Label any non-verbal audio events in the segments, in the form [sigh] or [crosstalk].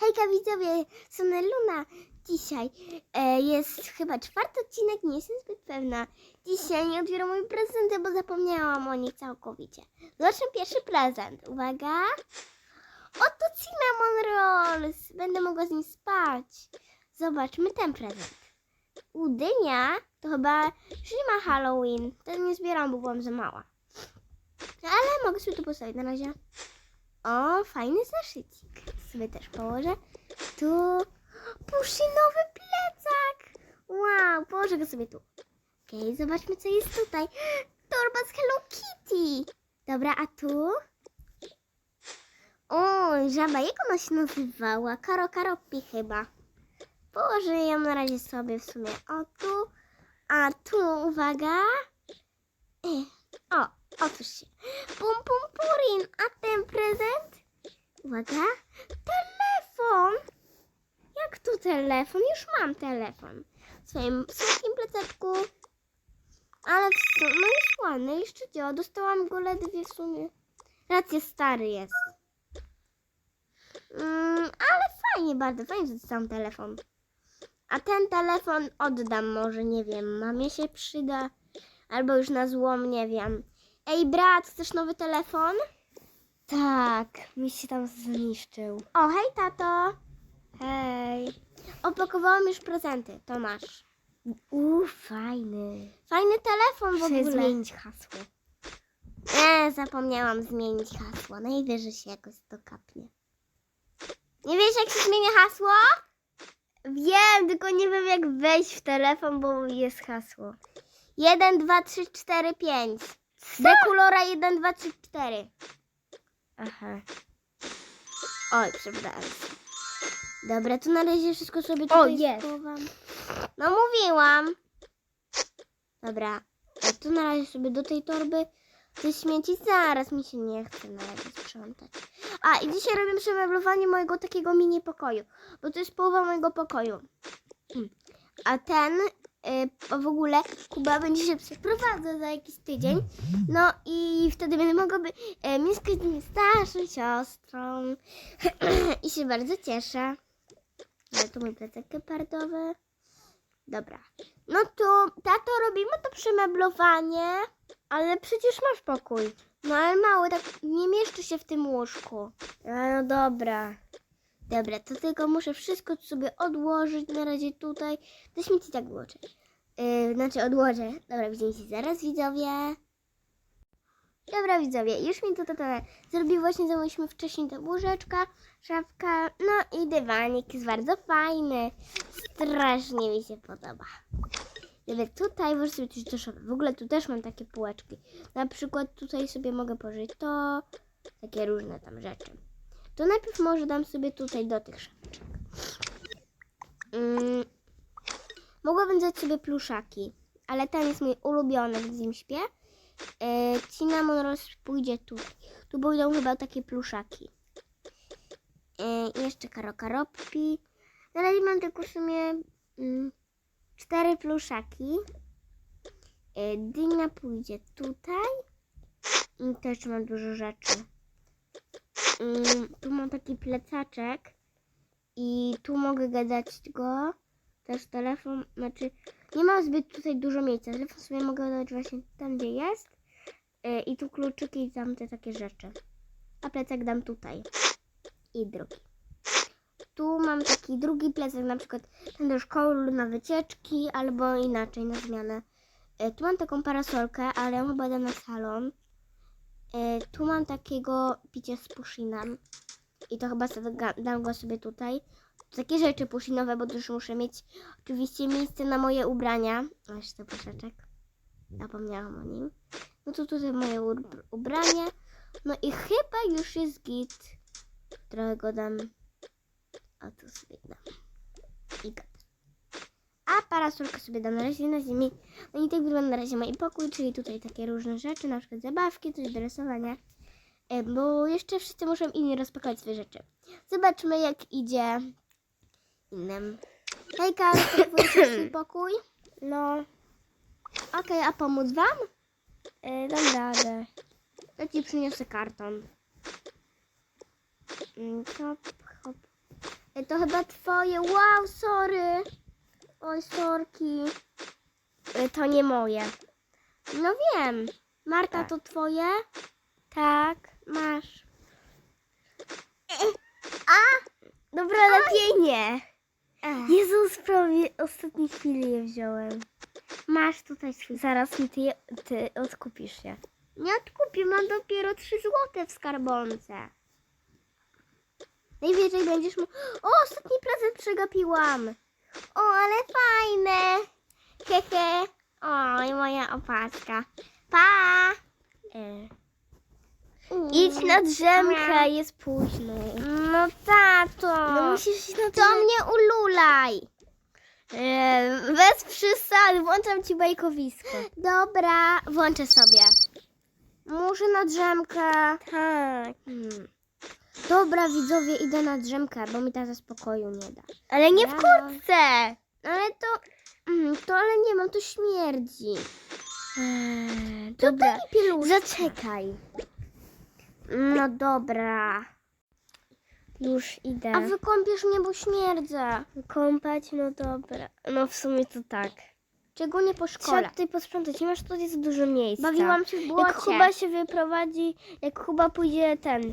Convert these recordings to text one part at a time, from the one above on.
Hejka widzowie, Sony Luna. Dzisiaj e, jest chyba czwarty odcinek, nie jestem zbyt pewna. Dzisiaj nie otwieram mój prezenty, bo zapomniałam o nich całkowicie. Zobaczmy pierwszy prezent. Uwaga. Oto Cinnamon Rolls. Będę mogła z nim spać. Zobaczmy ten prezent. Udynia to chyba ma Halloween. To nie zbieram, bo byłam za mała. Ale mogę sobie tu postawić na razie. O, fajny zaszycik. Sobie też położę. Tu puszynowy plecak. Wow, położę go sobie tu. Okej, zobaczmy co jest tutaj. Torba z Hello Kitty. Dobra, a tu? O, żaba, jak ona się nazywała? Karo Karopi chyba. Położę ją na razie sobie w sumie. O, tu. A tu, uwaga. E, O, otóż się. Pum, pum, purin. A ten prezent? Uwaga. Telefon. Jak tu telefon? Już mam telefon. W swoim słodkim plecaczku. Ale w sumie, no jest ładny, jeszcze działa. Dostałam go ledwie w sumie. Racja, stary jest. Mm, ale fajnie, bardzo fajnie, że dostałam telefon. A ten telefon oddam może, nie wiem, mamie się przyda. Albo już na złom, nie wiem. Ej, brat, chcesz nowy telefon? Tak, mi się tam zniszczył. O, hej, tato. Hej. Opakowałam już prezenty, to masz. Uuu, fajny. Fajny telefon w Muszę ogóle. zmienić hasło. Nie, zapomniałam zmienić hasło. Najwyżej się jakoś to kapnie. Nie wiesz, jak się zmienia hasło? Wiem, tylko nie wiem jak wejść w telefon, bo jest hasło. 1, 2, 3, 4, 5. Dekulora 1, 2, 3, 4. Aha. Oj, przepraszam. Dobra, to na razie wszystko sobie tutaj jest. schowam. No mówiłam. Dobra, a tu na razie sobie do tej torby te śmieci zaraz mi się nie chce na razie sprzątać. A i dzisiaj robię przemeblowanie mojego takiego mini pokoju, bo to jest połowa mojego pokoju. A ten y, w ogóle Kuba będzie się przeprowadzał za jakiś tydzień. No i wtedy będę mogła by, y, mieszkać z moją starszą siostrą. [clears throat] I się bardzo cieszę. Ale tu mój plecak gepardowy. Dobra. No to, tato, robimy to przemeblowanie. Ale przecież masz pokój. No ale mały, tak nie mieszczy się w tym łóżku. A, no dobra. Dobra, to tylko muszę wszystko sobie odłożyć na razie tutaj. Do śmieci tak włożę. Yy, znaczy odłożę. Dobra, widzimy się zaraz, widzowie. Dobra, widzowie, już mi to tutaj zrobił właśnie, zamówiliśmy wcześniej te łóżeczka, szafka, no i dywanik jest bardzo fajny. Strasznie mi się podoba. Dobra, tutaj włożę sobie coś do szafy. W ogóle tu też mam takie półeczki. Na przykład tutaj sobie mogę położyć to, takie różne tam rzeczy. To najpierw może dam sobie tutaj do tych szafeczek. Mm, mogłabym dać sobie pluszaki, ale ten jest mój ulubiony, w nim śpię. E, Cinnamon Rolls pójdzie tutaj. Tu pójdą chyba takie pluszaki. E, jeszcze karokaropki. Na razie mam tylko w sumie mm, cztery pluszaki. E, dynia pójdzie tutaj. I też mam dużo rzeczy. Mm, tu mam taki plecaczek i tu mogę gadać go. Też telefon, znaczy nie mam zbyt tutaj dużo miejsca. Telefon sobie mogę dać właśnie tam, gdzie jest. Yy, I tu kluczyki i te takie rzeczy. A plecak dam tutaj. I drugi. Tu mam taki drugi plecak, na przykład ten do szkoły na wycieczki, albo inaczej, na zmianę. Yy, tu mam taką parasolkę, ale ją chyba dam na salon. E, tu mam takiego picia z pushinem. I to chyba sobie dam go sobie tutaj. Takie rzeczy pushinowe, bo też muszę mieć oczywiście miejsce na moje ubrania. O, jeszcze proszeczek. Zapomniałam o nim. No to tutaj moje ubrania. No i chyba już jest git. Trochę go dam. A tu sobie dam. I. Parasolkę sobie dam na razie na ziemi. No i tak wygląda na razie mój pokój, czyli tutaj takie różne rzeczy, na przykład zabawki, coś do rysowania. E, Bo jeszcze wszyscy muszą inni rozpakować swoje rzeczy. Zobaczmy jak idzie innym. Hejka, rozpakowujesz swój [coughs] pokój? No, Okej, a pomóc wam? e, dam radę. To ci przyniosę karton. Mm, Hop, hop. Ej, to chyba twoje. Wow, sorry. Oj, sorki. Y, To nie moje. No wiem. Marta, Tak. to twoje? Tak. Masz. Dobra, lepiej nie. Ech. Jezus, prawie ostatniej chwili je wziąłem. Masz tutaj swój. Zaraz mi ty, je- ty odkupisz się. Nie odkupię, mam dopiero 3 złote w skarbonce. Najwyżej będziesz mu... O, ostatni prezent przegapiłam. O, ale fajne. Hehe. Oj, moja opaska. Pa! E. Idź na drzemkę, jest późno. No tato. No musisz iść na To mnie ululaj. E, bez przesady, włączam ci bajkowisko. Dobra, włączę sobie. Muszę na drzemkę. Tak. Hmm. Dobra, widzowie, idę na drzemkę, bo mi ta spokoju nie da. Ale nie w Rano. kurtce. Ale to... Mm, to ale nie mam, to śmierdzi. Eee, To dobra, taki pieluszek. zaczekaj. No dobra. Już idę. A wykąpiesz mnie, bo śmierdzę. Kąpać, no dobra. No w sumie to tak. Czego nie po szkole. Trzeba tutaj posprzątać, nie masz tutaj za dużo miejsca. Bawiłam się w błocie. Jak Kuba się wyprowadzi, jak Kuba pójdzie ten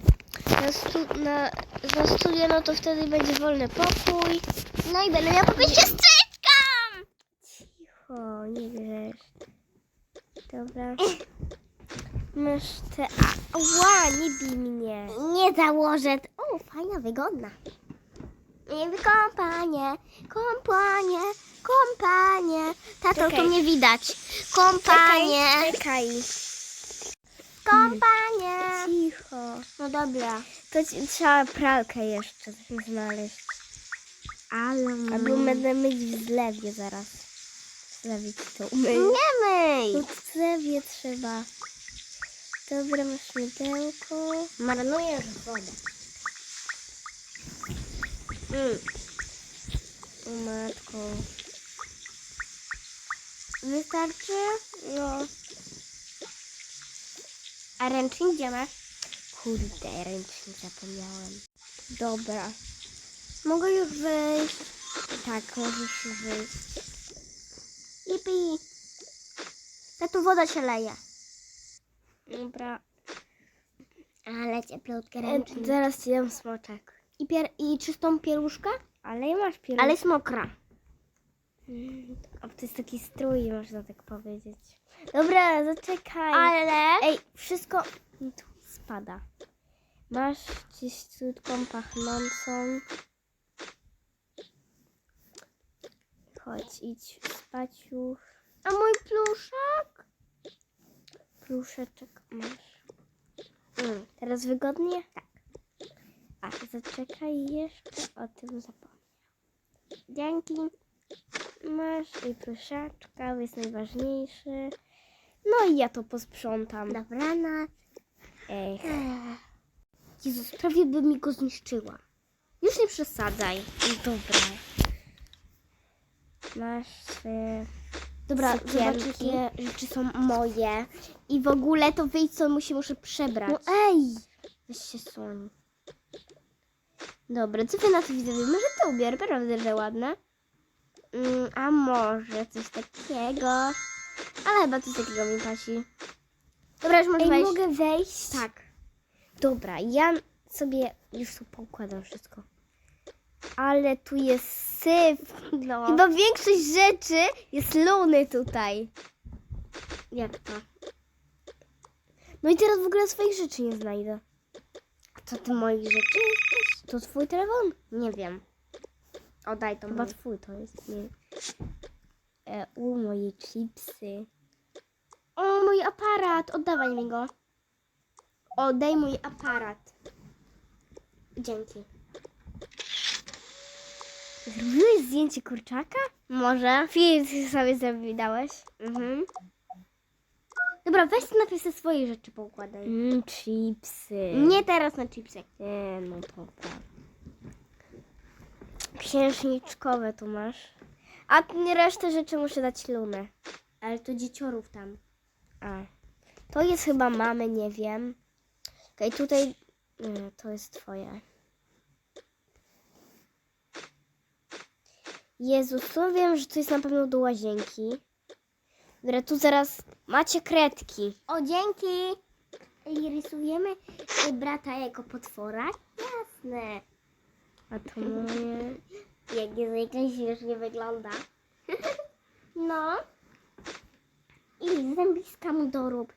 na, stu, na, na studia, no to wtedy będzie wolny pokój. No i będę miała pokój z siostrzyczką. Cicho, nie grzesz. Dobra. Masz te... Ła, nie bij mnie. Nie założę. O, fajna, wygodna. I kąpanie, kąpanie, kąpanie. Tato, Czekaj. to mnie widać. Kąpanie, Czekaj, kąpanie. Cicho. No dobra. To ci, trzeba pralkę jeszcze znaleźć. Ale... Albo będę myć w zlewie zaraz. W zlewie ci to umyję. Nie myj. No w zlewie trzeba. Dobra, masz mydełko. Marnujesz wodę. Mm. O matko. Wystarczy? No. A ręcznik gdzie masz? Kurde, ręcznik zapomniałem. Dobra. Mogę już wyjść. Tak, możesz już wyjść. Ipi. Tato, woda się leje. Dobra. Ale cieplutkie E, ręcznik. zaraz ci dam smoczek. I, pier- I czystą pieluszkę? Ale masz pieróg. Ale jest mokra. O, to jest taki strój, można tak powiedzieć. Dobra, zaczekaj. Ale... Ej, wszystko mi tu spada. Masz czyściutką, pachnącą. Chodź, idź spać już. A mój pluszek? Pluszeczek masz. Mm, teraz wygodnie? Tak. A, zaczekaj jeszcze, o tym zapomniałam. Dzięki. Masz i pluszeczka, jest najważniejszy. No i ja to posprzątam. Dobranoc. Ech. Jezus, prawie by mi go zniszczyła. Już nie przesadzaj. Dobra. Masz. Dobra, zobacz jakie rzeczy są moje. I w ogóle to wyjść co mu się muszę przebrać. No ej! Weź się słoń. Dobra, co wy na to widzowie? Może to ubier, prawda, że ładne? Mm, a może coś takiego. Ale chyba coś takiego mi pasi. Dobra, już możesz Ej, wejść. mogę wejść? Tak. Dobra, ja sobie już tu poukładam wszystko. Ale tu jest syf. No. Chyba większość rzeczy jest luny tutaj. Jak to? No i teraz w ogóle swoich rzeczy nie znajdę. A co ty moich rzeczy? To twój telefon? Nie wiem. Oddaj to Chyba mój. twój to jest. Nie. E, u, moje chipsy. O, mój aparat. Oddawaj mi go. Oddaj mój aparat. Dzięki. Zrobiłeś zdjęcie kurczaka? Może? Film sobie zawidałeś? Mhm. Dobra, weź ty najpierw te swoje rzeczy poukładaj. Mmm, chipsy. Nie teraz na chipsy. Nie, no dobra. Księżniczkowe tu masz. A resztę rzeczy muszę dać Lunę. Ale to dzieciorów tam. A. To jest chyba mamy, nie wiem. Okej, tutaj... Nie, to jest twoje. Jezus, wiem, że to jest na pewno do łazienki. Dobra, tu zaraz macie kredki. O, dzięki! I rysujemy y, brata jako potwora? Jasne. A to moje... Jak jest jakoś śmiesznie wygląda. [laughs] No. I zębiska mu dorób.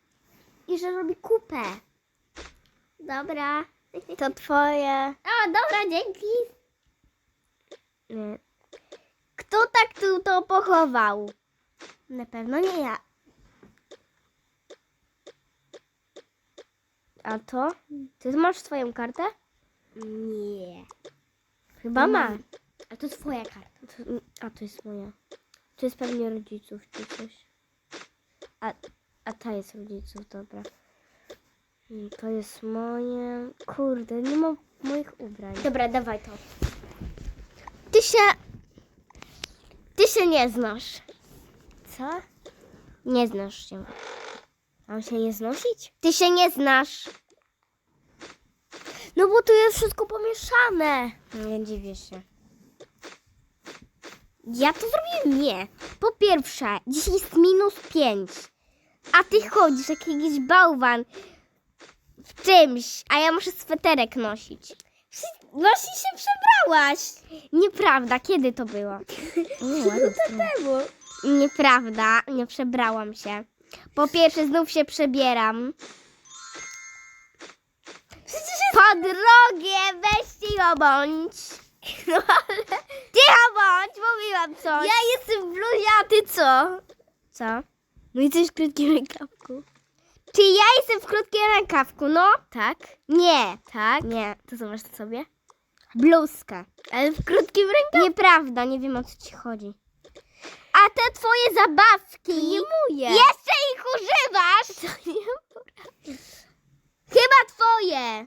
I że robi kupę. Dobra. To twoje... O, dobra, dzięki. Nie. Kto tak tu to pochował? Na pewno nie ja. A to? Ty masz swoją kartę? Nie. Chyba ma. Mam. A to twoja karta. To, a to jest moja. To jest pewnie rodziców czy coś. A, a ta jest rodziców, dobra. Mm, To jest moje. Kurde, nie ma moich ubrań. Dobra, dawaj to. Ty się. Ty się nie znasz. Co? Nie znasz się. Mam się nie znosić? Ty się nie znasz. No bo tu jest wszystko pomieszane. Nie dziwię się. Ja to zrobiłem nie. Po pierwsze, dzisiaj jest minus 5. A ty chodzisz jak jakiś bałwan w czymś, a ja muszę sweterek nosić. Nosi się przebrałaś. Nieprawda, kiedy to było? [laughs] temu. Nieprawda, nie przebrałam się. Po pierwsze, znów się przebieram. Po drugie, weź cicho bądź. No ale... Cicho bądź, mówiłam coś. Ja jestem w bluzie, a ty co? Co? No i coś w krótkim rękawku. Czy ja jestem w krótkim rękawku, no? Tak. Nie. Tak? Nie. To zobacz sobie. Bluzkę. Ale w krótkim rękawku? Nieprawda, nie wiem o co ci chodzi. A te twoje zabawki. nie moje. Jeszcze ich używasz. To nie Chyba twoje.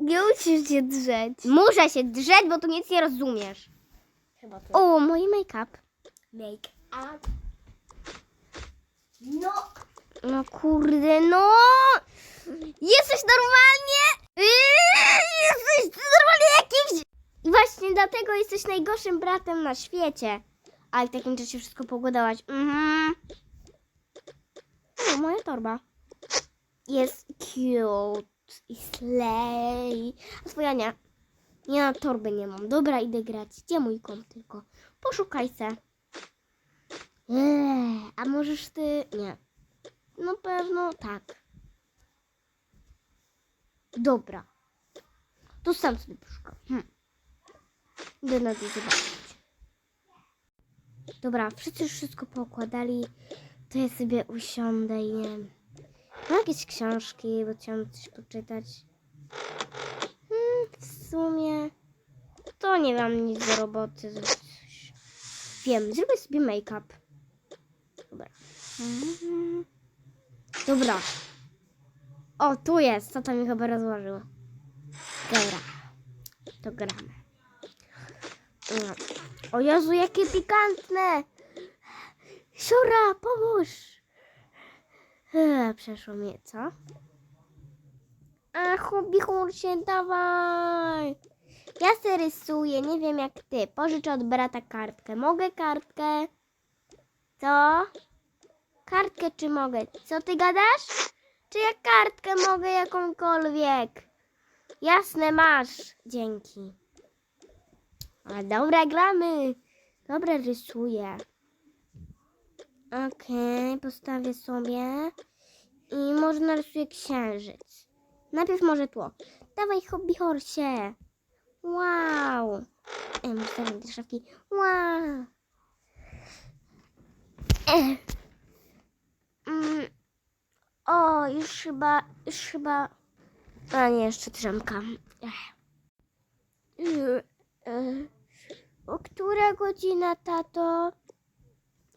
Nie musisz się drzeć. Muszę się drzeć, bo tu nic nie rozumiesz. Chyba to. O, mój make-up. Make up. No. No kurde, no! Jesteś normalnie... Jesteś normalnie jakimś... I właśnie dlatego jesteś najgorszym bratem na świecie. Ale w takim czasie wszystko pogodałaś. Mhm. Moja torba. Jest cute i slay. A twoja nie. Ja torby nie mam. Dobra, idę grać. Gdzie mój kąt tylko? Poszukaj se. Eee, a możesz ty... Nie. No pewno tak. Dobra. To sam sobie poszukam. Hm. Idę na to zobaczyć. Dobra, już wszystko poukładali. To ja sobie usiądę i nie wiem. Mam jakieś książki, bo chciałam coś poczytać. Hmm, w sumie to nie mam nic do roboty. Wiem, zrobię sobie make-up. Dobra. Dobra. O, tu jest. To mi chyba rozłożyło. Dobra. To gramy. No. O Jezu, jakie pikantne. Siura, pomóż. Eee, przeszło mnie, co? A, się dawaj. Ja se rysuję, nie wiem jak ty. Pożyczę od brata kartkę. Mogę kartkę? Co? Kartkę czy mogę? Co ty gadasz? Czy ja kartkę mogę jakąkolwiek? Jasne, masz. Dzięki. A dobra, gramy. Dobra, rysuję. Okej, postawię sobie. I może narysuję księżyc. Najpierw może tło. Dawaj, hobby horsie. Wow. Ej, postawię te szafki. Wow. Ech. Mm. O, już chyba, już chyba. A nie, jeszcze drzemka. Ech. Y, y, O która godzina, tato?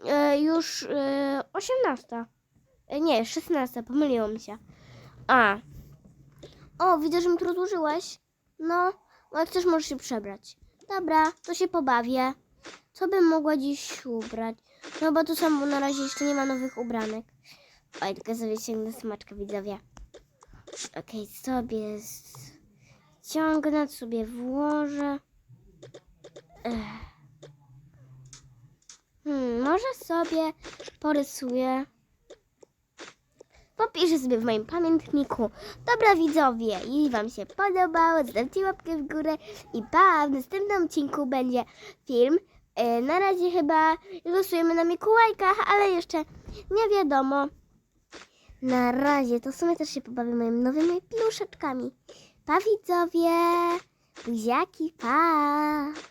E, już e, 18. E, nie, 16, pomyliło mi się. A. O, widzę, że mi tu rozłożyłeś. No, jak chcesz, możesz się przebrać. Dobra, to się pobawię. Co bym mogła dziś ubrać? No bo to samo, na razie jeszcze nie ma nowych ubranek. Oj, tylko sobie sięgnę smaczkę, widzowie. Okej, sobie z- ściągnę, sobie włożę. Ech. może sobie porysuję. Popiszę sobie w moim pamiętniku. Dobra widzowie, jeśli Wam się podobało, zostawcie łapkę w górę i pa, w następnym odcinku będzie film. E, na razie chyba losujemy na Mikołajkach, ale jeszcze nie wiadomo. Na razie, to w sumie też się pobawię moimi nowymi pluszeczkami. Pa widzowie, buziaki, pa!